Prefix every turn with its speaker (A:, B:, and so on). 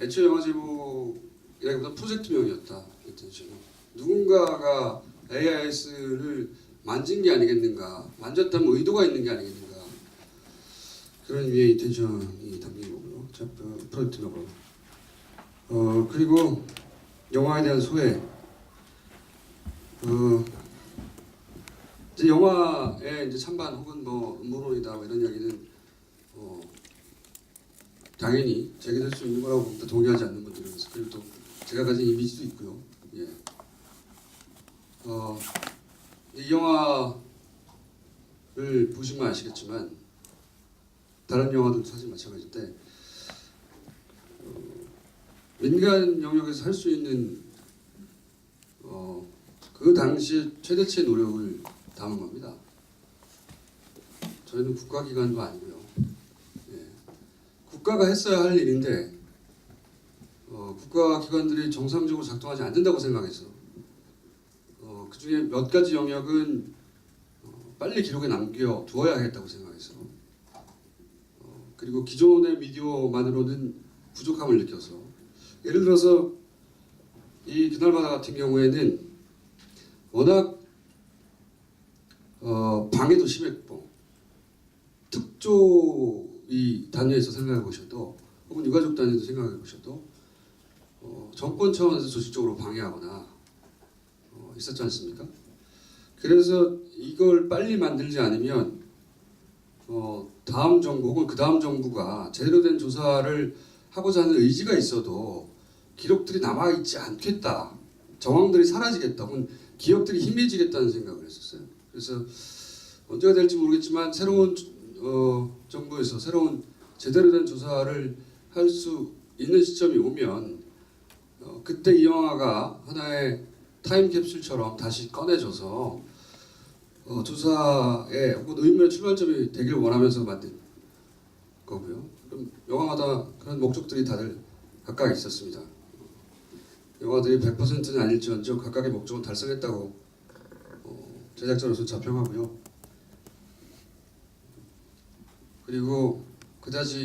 A: 애초에 영화 제목이라기보다 프로젝트명이었다. 누군가가 AIS를 만진 게 아니겠는가, 만졌다면 의도가 있는 게 아니겠는가 그런 의미의 인텐션이 담긴 거고요. 자, 어, 프로젝트명으로. 어 그리고 영화에 대한 소회. 어 이제 영화에 이제 찬반 혹은 뭐 음모론이다 뭐 이런 이야기는 어 당연히 제기될 수 있는 거라고 봅니다. 동의하지 않는 분들은 그래서 그리고 또 제가 가진 이미지도 있고요. 예. 어, 이 영화를 보시면 아시겠지만 다른 영화들도 사실 마찬가지인데 어, 민간 영역에서 할 수 있는 어, 그 당시 최대치의 노력을 담은 겁니다. 저희는 국가기관도 아니고요. 예. 국가가 했어야 할 일인데 어, 국가 기관들이 정상적으로 작동하지 않는다고 생각해서 어, 그 중에 몇 가지 영역은 어, 빨리 기록에 남겨 두어야겠다고 생각해서 어, 그리고 기존의 미디어만으로는 부족함을 느껴서 예를 들어서 이 그날마다 같은 경우에는 워낙 어, 방해도 심했고 특조 이 단위에서 생각해 보셔도 혹은 유가족 단위에서 생각해 보셔도 어, 정권 차원에서 조직적으로 방해하거나 어, 있었지 않습니까? 그래서 이걸 빨리 만들지 않으면 어, 다음 정부 혹은 그 다음 정부가 제대로 된 조사를 하고자 하는 의지가 있어도 기록들이 남아 있지 않겠다. 정황들이 사라지겠다. 혹은 기억들이 희미해지겠다는 생각을 했었어요. 그래서 언제가 될지 모르겠지만 새로운 어, 정부에서 새로운 제대로 된 조사를 할 수 있는 시점이 오면 어, 그때 이 영화가 하나의 타임캡슐처럼 다시 꺼내져서 어, 조사에 혹은 의문의 출발점이 되길 원하면서 만든 거고요. 그럼 영화마다 그런 목적들이 다들 각각 있었습니다. 영화들이 100%는 아닐지언정 각각의 목적은 달성했다고 어, 제작자로서 자평하고요. 그리고 그다지